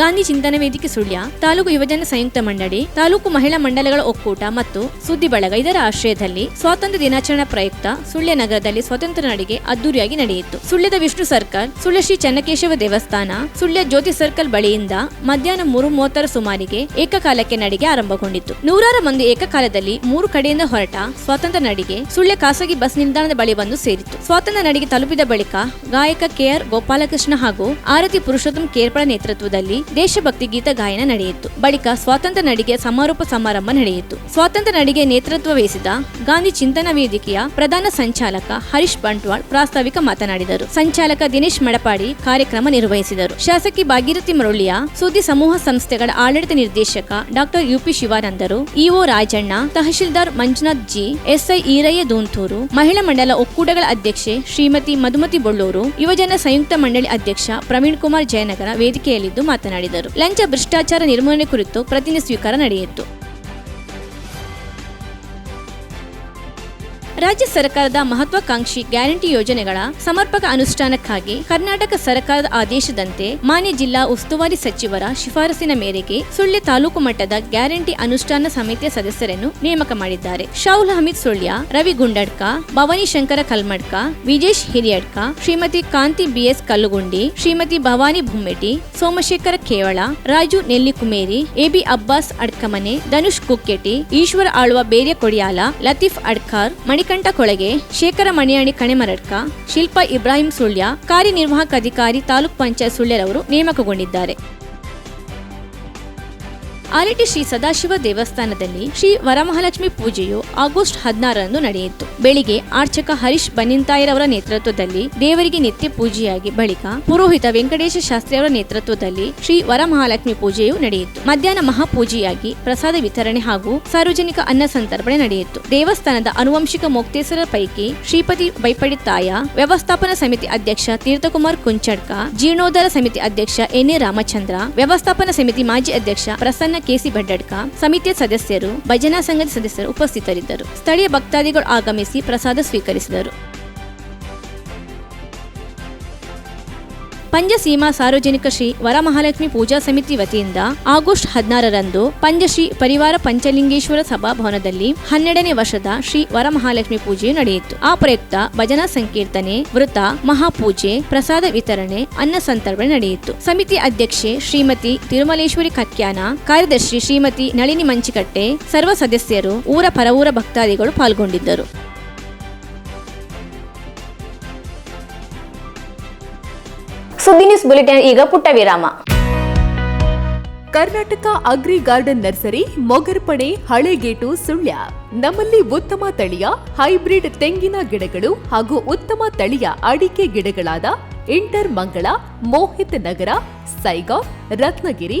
ಗಾಂಧಿ ಚಿಂತನ ವೇದಿಕೆ ಸುಳ್ಯ, ತಾಲೂಕು ಯುವಜನ ಸಂಯುಕ್ತ ಮಂಡಳಿ, ತಾಲೂಕು ಮಹಿಳಾ ಮಂಡಲಗಳ ಒಕ್ಕೂಟ ಮತ್ತು ಸುದ್ದಿ ಬಳಗ ಇದರ ಆಶ್ರಯದಲ್ಲಿ ಸ್ವಾತಂತ್ರ್ಯ ದಿನಾಚರಣೆ ಪ್ರಯುಕ್ತ ಸುಳ್ಯ ನಗರದಲ್ಲಿ ಸ್ವಾತಂತ್ರ್ಯ ನಡಿಗೆ ಅದ್ದೂರಿಯಾಗಿ ನಡೆಯಿತು. ಸುಳ್ಯದ ವಿಷ್ಣು ಸರ್ಕಲ್, ಸುಳ್ಯ ಶ್ರೀ ಚನ್ನಕೇಶವ ದೇವಸ್ಥಾನ, ಸುಳ್ಯ ಜ್ಯೋತಿ ಸರ್ಕಲ್ ಬಳಿಯಿಂದ ಮಧ್ಯಾಹ್ನ ಮೂರು ಮೂವತ್ತರ ಸುಮಾರಿಗೆ ಏಕಕಾಲಕ್ಕೆ ನಡಿಗೆ ಆರಂಭಗೊಂಡಿತು ನೂರಾರು ಮಂದಿ ಏಕಕಾಲದಲ್ಲಿ ಮೂರು ಕಡೆಯಿಂದ ಹೊರಟ ಸ್ವಾತಂತ್ರ್ಯ ನಡಿಗೆ ಸುಳ್ಯ ಖಾಸಗಿ ಬಸ್ ನಿಲ್ದಾಣದ ಬಳಿ ಬಂದು ಸೇರಿತು ಸ್ವಾತಂತ್ರ್ಯ ನಡಿಗೆ ತಲುಪಿದ ಬಳಿಕ ಗಾಯಕ ಕೆಆರ್ ಗೋಪಾಲಕೃಷ್ಣ ಹಾಗೂ ಆರತಿ ಪುರುಷೋತ್ತಮ್ ಕೇರ್ಪಳ ನೇತೃತ್ವದಲ್ಲಿ ದೇಶಭಕ್ತಿ ಗೀತ ಗಾಯನ ನಡೆಯಿತು. ಬಳಿಕ ಸ್ವಾತಂತ್ರ್ಯ ನಡಿಗೆ ಸಮಾರೋಪ ಸಮಾರಂಭ ನಡೆಯಿತು. ಸ್ವಾತಂತ್ರ್ಯ ನಡಿಗೆ ನೇತೃತ್ವ ವಹಿಸಿದ ಗಾಂಧಿ ಚಿಂತನ ವೇದಿಕೆಯ ಪ್ರಧಾನ ಸಂಚಾಲಕ ಹರೀಶ್ ಬಂಟ್ವಾಳ್ ಪ್ರಾಸ್ತಾವಿಕ ಮಾತನಾಡಿದರು. ಸಂಚಾಲಕ ದಿನೇಶ್ ಮಡಪಾಡಿ ಕಾರ್ಯಕ್ರಮ ನಿರ್ವಹಿಸಿದರು. ಶಾಸಕಿ ಭಾಗೀರಥಿ ಮರುಳಿಯ ಸುದ್ದಿ ಸಮೂಹ ಸಂಸ್ಥೆಗಳ ಆಡಳಿತ ನಿರ್ದೇಶಕ doctor UP ಶಿವಾನಂದರು, EO Rajanna, tahsildar Manjunath G, SI Eraiah Doontur, ಮಹಿಳಾ ಮಂಡಲ ಒಕ್ಕೂಟಗಳ ಅಧ್ಯಕ್ಷೆ ಶ್ರೀಮತಿ ಮಧುಮತಿ ಬೊಳ್ಳೂರು, ಯುವಜನ ಸಂಯುಕ್ತ ಮಂಡಳಿ ಅಧ್ಯಕ್ಷ ಪ್ರವೀಣ್ ಕುಮಾರ್ ಜಯನಗರ ವೇದಿಕೆಯಲ್ಲಿದ್ದು ಮಾತನಾಡಿದರು. ಲಂಚ ಭ್ರಷ್ಟಾಚಾರ ನಿರ್ಮೂಲನೆ ಕುರಿತು ಪ್ರತಿನಿಧಿ ಸ್ವೀಕಾರ ನಡೆಯಿತು. ರಾಜ್ಯ ಸರ್ಕಾರದ ಮಹತ್ವಾಕಾಂಕ್ಷಿ ಗ್ಯಾರಂಟಿ ಯೋಜನೆಗಳ ಸಮರ್ಪಕ ಅನುಷ್ಠಾನಕ್ಕಾಗಿ ಕರ್ನಾಟಕ ಸರ್ಕಾರದ ಆದೇಶದಂತೆ ಮಾನ್ಯ ಜಿಲ್ಲಾ ಉಸ್ತುವಾರಿ ಸಚಿವರ ಶಿಫಾರಸಿನ ಮೇರೆಗೆ ಸುಳ್ಯ ತಾಲೂಕು ಮಟ್ಟದ ಗ್ಯಾರಂಟಿ ಅನುಷ್ಠಾನ ಸಮಿತಿಯ ಸದಸ್ಯರನ್ನು ನೇಮಕ ಮಾಡಿದ್ದಾರೆ. ಶೌಲ್ ಹಮೀದ್ ಸುಳ್ಯ, ರವಿ ಗುಂಡಡ್ಕ, ಭವಾನಿ ಶಂಕರ ಕಲ್ಮಡ್ಕ, ವಿಜೇಶ್ ಹಿರಿಯಡ್ಕ, ಶ್ರೀಮತಿ ಕಾಂತಿ ಬಿಎಸ್ ಕಲ್ಲುಗುಂಡಿ, ಶ್ರೀಮತಿ ಭವಾನಿ ಭುಮ್ಮೆಟಿ, ಸೋಮಶೇಖರ ಕೇವಳ, ರಾಜು ನೆಲ್ಲಿಕುಮೇರಿ, ಎಬಿ ಅಬ್ಬಾಸ್ ಅಡ್ಕಮನೆ, ಧನುಷ್ ಕುಕ್ಕೆಟಿ, ಈಶ್ವರ ಆಳ್ವ ಬೇರೆ ಕೊಡಿಯಾಲ, ಲತೀಫ್ ಅಡ್ಕಾರ್ ಮಣಿಕಂಠ ಕೊಳಗೆ ಶೇಖರ ಮಣಿಯಾಣಿ ಕಣೆಮರಡ್ಕ ಶಿಲ್ಪಾ ಇಬ್ರಾಹಿಂ ಸುಳ್ಯ ಕಾರ್ಯನಿರ್ವಾಹಕ ಅಧಿಕಾರಿ ತಾಲೂಕ್ ಪಂಚಾಯತ್ ಸುಳ್ಯರವರು ನೇಮಕಗೊಂಡಿದ್ದಾರೆ. ಆರಟಿ ಶ್ರೀ ಸದಾಶಿವ ದೇವಸ್ಥಾನದಲ್ಲಿ ಶ್ರೀ ವರಮಹಾಲಕ್ಷ್ಮಿ ಪೂಜೆಯು ಆಗಸ್ಟ್ ಹದಿನಾರರಂದು ನಡೆಯಿತು. ಬೆಳಿಗ್ಗೆ ಆರ್ಚಕ ಹರೀಶ್ ಬನ್ನಿಂತಾಯರವರ ನೇತೃತ್ವದಲ್ಲಿ ದೇವರಿಗೆ ನಿತ್ಯ ಪೂಜೆಯಾಗಿ ಬಳಿಕ ಪುರೋಹಿತ ವೆಂಕಟೇಶ ಶಾಸ್ತ್ರಿಯವರ ನೇತೃತ್ವದಲ್ಲಿ ಶ್ರೀ ವರಮಹಾಲಕ್ಷ್ಮಿ ಪೂಜೆಯು ನಡೆಯಿತು. ಮಧ್ಯಾಹ್ನ ಮಹಾಪೂಜೆಯಾಗಿ ಪ್ರಸಾದ ವಿತರಣೆ ಹಾಗೂ ಸಾರ್ವಜನಿಕ ಅನ್ನ ಸಂತರ್ಪಣೆ ನಡೆಯಿತು. ದೇವಸ್ಥಾನದ ಅನುವಂಶಿಕ ಮೊಕ್ತೇಸರ ಪೈಕಿ ಶ್ರೀಪತಿ ಬೈಪಡಿತಾಯ, ವ್ಯವಸ್ಥಾಪನಾ ಸಮಿತಿ ಅಧ್ಯಕ್ಷ ತೀರ್ಥಕುಮಾರ್ ಕುಂಚಡ್ಕ, ಜೀರ್ಣೋದ್ಧಾರ ಸಮಿತಿ ಅಧ್ಯಕ್ಷ ಎನ್ ಎ ರಾಮಚಂದ್ರ, ವ್ಯವಸ್ಥಾಪನಾ ಸಮಿತಿ ಮಾಜಿ ಅಧ್ಯಕ್ಷ ಪ್ರಸನ್ನ ಕೆಸಿ ಭಡ್ಡಡ್ಕ ಸಮಿತಿಯ ಸದಸ್ಯರು ಭಜನಾ ಸಂಘದ ಸದಸ್ಯರು ಉಪಸ್ಥಿತರಿದ್ದರು. ಸ್ಥಳೀಯ ಭಕ್ತಾದಿಗಳು ಆಗಮಿಸಿ ಪ್ರಸಾದ ಸ್ವೀಕರಿಸಿದರು. ಪಂಜಸೀಮಾ ಸಾರ್ವಜನಿಕ ಶ್ರೀ ವರಮಹಾಲಕ್ಷ್ಮಿ ಪೂಜಾ ಸಮಿತಿ ವತಿಯಿಂದ ಆಗಸ್ಟ್ ಹದಿನಾರರಂದು ಪಂಜಶ್ರೀ ಪರಿವಾರ ಪಂಚಲಿಂಗೇಶ್ವರ ಸಭಾಭವನದಲ್ಲಿ ಹನ್ನೆರಡನೇ ವರ್ಷದ ಶ್ರೀ ವರಮಹಾಲಕ್ಷ್ಮಿ ಪೂಜೆಯು ನಡೆಯಿತು. ಆ ಪ್ರಯುಕ್ತ ಭಜನಾ ಸಂಕೀರ್ತನೆ ವೃತ ಮಹಾಪೂಜೆ, ಪ್ರಸಾದ ವಿತರಣೆ, ಅನ್ನ ಸಂತರ್ಪಣೆ ನಡೆಯಿತು. ಸಮಿತಿ ಅಧ್ಯಕ್ಷೆ ಶ್ರೀಮತಿ ತಿರುಮಲೇಶ್ವರಿ ಕಕ್ಯಾನ ಕಾರ್ಯದರ್ಶಿ ಶ್ರೀಮತಿ ನಳಿನಿ ಮಂಚಿಕಟ್ಟೆ, ಸರ್ವ ಸದಸ್ಯರು, ಊರ ಪರವೂರ ಭಕ್ತಾದಿಗಳು ಪಾಲ್ಗೊಂಡಿದ್ದರು. ಸುದ್ದಿ ನ್ಯೂಸ್ ಬುಲೆಟಿನ್ ಈಗ ಪುಟ್ಟ ವಿರಾಮ Karnataka agri garden nursery Mogarpane Halegate, Sullia. ನಮ್ಮಲ್ಲಿ ಉತ್ತಮ ತಳಿಯ, ಹೈಬ್ರಿಡ್ ತೆಂಗಿನ ಗಿಡಗಳು ಹಾಗೂ ಉತ್ತಮ ತಳಿಯ ಅಡಿಕೆ ಗಿಡಗಳಾದ ಇಂಟರ್ ಮಂಗಳ, ಮೋಹಿತ್ ನಗರ ಸೈಗಾಂವ್ ರತ್ನಗಿರಿ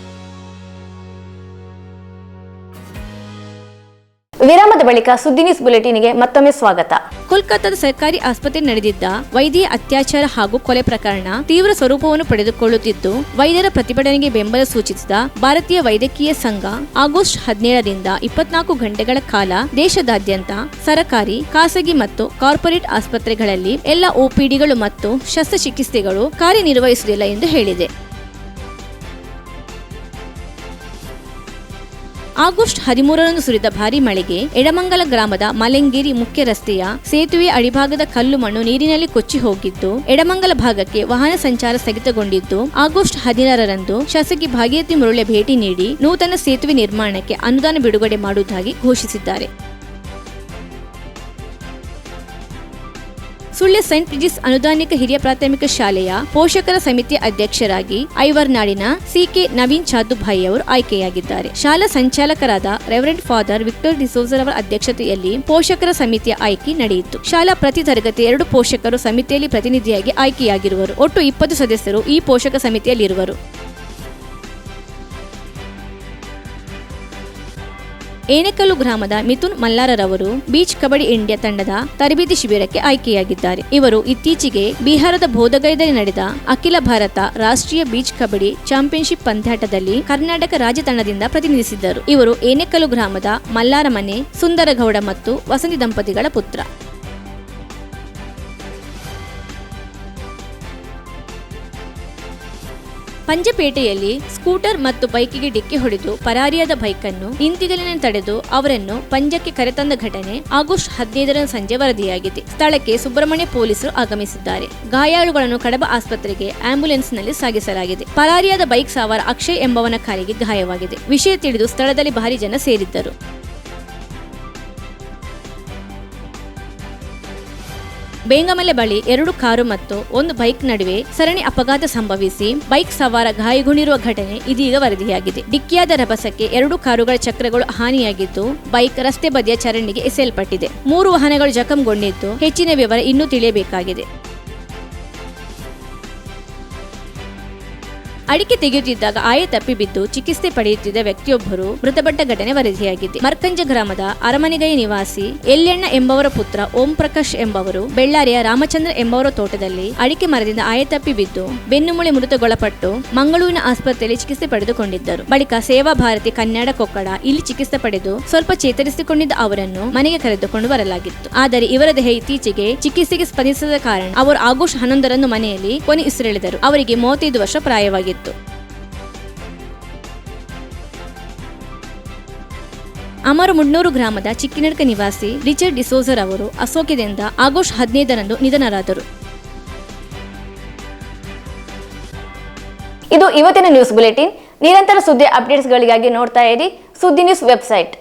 ವಿರಾಮದ ಬಳಿಕ ಸುದ್ದಿ ನ್ಯೂಸ್ ಬುಲೆಟಿನ್ಗೆ ಮತ್ತೊಮ್ಮೆ ಸ್ವಾಗತ. ಕೋಲ್ಕತ್ತಾದ ಸರ್ಕಾರಿ ಆಸ್ಪತ್ರೆ ನಡೆದಿದ್ದ ವೈದ್ಯ ಅತ್ಯಾಚಾರ ಹಾಗೂ ಕೊಲೆ ಪ್ರಕರಣ ತೀವ್ರ ಸ್ವರೂಪವನ್ನು ಪಡೆದುಕೊಳ್ಳುತ್ತಿದ್ದು, ವೈದ್ಯರ ಪ್ರತಿಭಟನೆಗೆ ಬೆಂಬಲ ಸೂಚಿಸಿದ ಭಾರತೀಯ ವೈದ್ಯಕೀಯ ಸಂಘ ಆಗಸ್ಟ್ ಹದಿನೇಳರಿಂದ ಇಪ್ಪತ್ನಾಲ್ಕು ಗಂಟೆಗಳ ಕಾಲ ದೇಶದಾದ್ಯಂತ ಸರಕಾರಿ, ಖಾಸಗಿ ಮತ್ತು ಕಾರ್ಪೊರೇಟ್ ಆಸ್ಪತ್ರೆಗಳಲ್ಲಿ ಎಲ್ಲ ಒಪಿಡಿಗಳು ಮತ್ತು ಶಸ್ತ್ರಚಿಕಿತ್ಸೆಗಳು ಕಾರ್ಯನಿರ್ವಹಿಸುವುದಿಲ್ಲ ಎಂದು ಹೇಳಿದೆ. ಆಗಸ್ಟ್ ಹದಿಮೂರರಂದು ಸುರಿದ ಭಾರಿ ಮಳೆಗೆ ಎಡಮಂಗಲ ಗ್ರಾಮದ ಮಲೆಂಗೇರಿ ಮುಖ್ಯ ರಸ್ತೆಯ ಸೇತುವೆ ಅಡಿಭಾಗದ ಕಲ್ಲು ಮಣ್ಣು ನೀರಿನಲ್ಲಿ ಕೊಚ್ಚಿ ಹೋಗಿದ್ದು, ಎಡಮಂಗಲ ಭಾಗಕ್ಕೆ ವಾಹನ ಸಂಚಾರ ಸ್ಥಗಿತಗೊಂಡಿದ್ದು, ಆಗಸ್ಟ್ ಹದಿನಾರರಂದು ಶಾಸಕಿ ಭಾಗ್ಯತಿ ಮುರುಳೆ ಭೇಟಿ ನೀಡಿ ನೂತನ ಸೇತುವೆ ನಿರ್ಮಾಣಕ್ಕೆ ಅನುದಾನ ಬಿಡುಗಡೆ ಮಾಡುವುದಾಗಿ ಘೋಷಿಸಿದ್ದಾರೆ. ಸುಳ್ಯ ಸೈಂಟ್ ರಿಜಿಸ್ ಅನುದಾನಿಕ ಹಿರಿಯ ಪ್ರಾಥಮಿಕ ಶಾಲೆಯ ಪೋಷಕರ ಸಮಿತಿ ಅಧ್ಯಕ್ಷರಾಗಿ ಐವರ್ನಾಡಿನ ಸಿಕೆ ನವೀನ್ ಚಾದುಭಾಯಿ ಅವರು ಆಯ್ಕೆಯಾಗಿದ್ದಾರೆ. ಶಾಲಾ ಸಂಚಾಲಕರಾದ ರೆವರೆಂಟ್ ಫಾದರ್ ವಿಕ್ಟರ್ ಡಿಸೋಜರ್ ಅವರ ಅಧ್ಯಕ್ಷತೆಯಲ್ಲಿ ಪೋಷಕರ ಸಮಿತಿಯ ಆಯ್ಕೆ ನಡೆಯಿತು. ಶಾಲಾ ಪ್ರತಿ ತರಗತಿ ಎರಡು ಪೋಷಕರು ಸಮಿತಿಯಲ್ಲಿ ಪ್ರತಿನಿಧಿಯಾಗಿ ಆಯ್ಕೆಯಾಗಿರುವರು. ಒಟ್ಟು ಇಪ್ಪತ್ತು ಸದಸ್ಯರು ಈ ಪೋಷಕ ಸಮಿತಿಯಲ್ಲಿರುವರು. ಏನೆಕಲ್ಲು ಗ್ರಾಮದ ಮಿಥುನ್ ಮಲ್ಲಾರರವರು ಬೀಚ್ ಕಬಡ್ಡಿ ಇಂಡಿಯಾ ತಂಡದ ತರಬೇತಿ ಶಿಬಿರಕ್ಕೆ ಆಯ್ಕೆಯಾಗಿದ್ದಾರೆ. ಇವರು ಇತ್ತೀಚೆಗೆ ಬಿಹಾರದ ಬೋಧಗೈದಲ್ಲಿ ನಡೆದ ಅಖಿಲ ಭಾರತ ರಾಷ್ಟ್ರೀಯ ಬೀಚ್ ಕಬಡ್ಡಿ ಚಾಂಪಿಯನ್ಶಿಪ್ ಪಂದ್ಯಾಟದಲ್ಲಿ ಕರ್ನಾಟಕ ರಾಜ್ಯ ತಂಡದಿಂದ ಪ್ರತಿನಿಧಿಸಿದ್ದರು. ಇವರು ಏನೆಕಲ್ಲು ಗ್ರಾಮದ ಮಲ್ಲಾರ ಮನೆ ಸುಂದರಗೌಡ ಮತ್ತು ವಸಂತಿ ದಂಪತಿಗಳ ಪುತ್ರ. ಪಂಜಪೇಟೆಯಲ್ಲಿ ಸ್ಕೂಟರ್ ಮತ್ತು ಬೈಕಿಗೆ ಡಿಕ್ಕಿ ಹೊಡೆದು ಪರಾರಿಯಾದ ಬೈಕನ್ನು ನಿಂತಿಗಲಿನ ತಡೆದು ಅವರನ್ನು ಪಂಜಕ್ಕೆ ಕರೆತಂದ ಘಟನೆ ಆಗಸ್ಟ್ ಹದಿನೈದರ ಸಂಜೆ ವರದಿಯಾಗಿದೆ. ಸ್ಥಳಕ್ಕೆ ಸುಬ್ರಹ್ಮಣ್ಯ ಪೊಲೀಸರು ಆಗಮಿಸಿದ್ದಾರೆ. ಗಾಯಾಳುಗಳನ್ನು ಕಡಬ ಆಸ್ಪತ್ರೆಗೆ ಆಂಬ್ಯುಲೆನ್ಸ್ನಲ್ಲಿ ಸಾಗಿಸಲಾಗಿದೆ. ಪರಾರಿಯಾದ ಬೈಕ್ ಸವಾರ ಅಕ್ಷಯ್ ಎಂಬವನ ಕಾಲಿಗೆ ಗಾಯವಾಗಿದೆ. ವಿಷಯ ತಿಳಿದು ಸ್ಥಳದಲ್ಲಿ ಭಾರಿ ಜನ ಸೇರಿದ್ದರು. ಬೇಂಗಮಲೆ ಬಳಿ ಎರಡು ಕಾರು ಮತ್ತು ಒಂದು ಬೈಕ್ ನಡುವೆ ಸರಣಿ ಅಪಘಾತ ಸಂಭವಿಸಿ ಬೈಕ್ ಸವಾರ ಗಾಯಗೊಂಡಿರುವ ಘಟನೆ ಇದೀಗ ವರದಿಯಾಗಿದೆ. ಡಿಕ್ಕಿಯಾದ ರಭಸಕ್ಕೆ ಎರಡು ಕಾರುಗಳ ಚಕ್ರಗಳು ಹಾನಿಯಾಗಿದ್ದು ಬೈಕ್ ರಸ್ತೆ ಬದಿಯ ಚರಂಡಿಗೆ ಎಸೆಯಲ್ಪಟ್ಟಿದೆ. ಮೂರು ವಾಹನಗಳು ಜಖಂಗೊಂಡಿದ್ದು ಹೆಚ್ಚಿನ ವಿವರ ಇನ್ನೂ ತಿಳಿಯಬೇಕಾಗಿದೆ. ಅಡಿಕೆ ತೆಗೆಯುತ್ತಿದ್ದಾಗ ಆಯ ತಪ್ಪಿ ಬಿದ್ದು ಚಿಕಿತ್ಸೆ ಪಡೆಯುತ್ತಿದ್ದ ವ್ಯಕ್ತಿಯೊಬ್ಬರು ಮೃತಪಟ್ಟ ಘಟನೆ ವರದಿಯಾಗಿದೆ. ಮರ್ಕಂಜ ಗ್ರಾಮದ ಅರಮನೆಗೈ ನಿವಾಸಿ ಎಲ್ಯಣ್ಣ ಎಂಬವರ ಪುತ್ರ ಓಂ ಪ್ರಕಾಶ್ ಎಂಬವರು, ಬೆಳ್ಳಾರಿಯ ರಾಮಚಂದ್ರ ಎಂಬವರ ತೋಟದಲ್ಲಿ ಅಡಿಕೆ ಮರದಿಂದ ಆಯ ತಪ್ಪಿ ಬಿದ್ದು ಬೆನ್ನುಮೂಳೆ ಮೃತಗೊಳಪಟ್ಟು ಮಂಗಳೂರಿನ ಆಸ್ಪತ್ರೆಯಲ್ಲಿ ಚಿಕಿತ್ಸೆ ಪಡೆದುಕೊಂಡಿದ್ದರು. ಬಳಿಕ ಸೇವಾ ಭಾರತಿ ಕನ್ನಡ ಕೊಕ್ಕಡ ಇಲ್ಲಿ ಚಿಕಿತ್ಸೆ ಪಡೆದು ಸ್ವಲ್ಪ ಚೇತರಿಸಿಕೊಂಡಿದ್ದ ಅವರನ್ನು ಮನೆಗೆ ಕರೆದುಕೊಂಡು ಬರಲಾಗಿತ್ತು. ಆದರೆ ಇವರ ದೇಹ ಇತ್ತೀಚೆಗೆ ಚಿಕಿತ್ಸೆಗೆ ಸ್ಪಂದಿಸದ ಕಾರಣ ಅವರು ಆಗಸ್ಟ್ ಹನ್ನೊಂದರಂದು ಮನೆಯಲ್ಲಿ ಕೊನೆ ಉಸಿರೆಳೆದರು. ಅವರಿಗೆ ಮೂವತ್ತೈದು ವರ್ಷ ಪ್ರಾಯವಾಗಿತ್ತು. ಅಮರು ಮುಡ್ನೂರು ಗ್ರಾಮದ ಚಿಕ್ಕಿನಡ್ಕ ನಿವಾಸಿ ರಿಚರ್ಡ್ ಡಿಸೋಜರ್ ಅವರು ಅಸೋಕ್ಯದಿಂದ ಆಗಸ್ಟ್ ಹದಿನೈದರಂದು ನಿಧನರಾದರು. ಇದು ಇವತ್ತಿನ ನ್ಯೂಸ್ ಬುಲೆಟಿನ್. ನಿರಂತರ ಸುದ್ದಿ ಅಪ್ಡೇಟ್ಸ್ಗಳಿಗಾಗಿ ನೋಡ್ತಾ ಇರಿ ಸುದ್ದಿ ನ್ಯೂಸ್ ವೆಬ್ಸೈಟ್.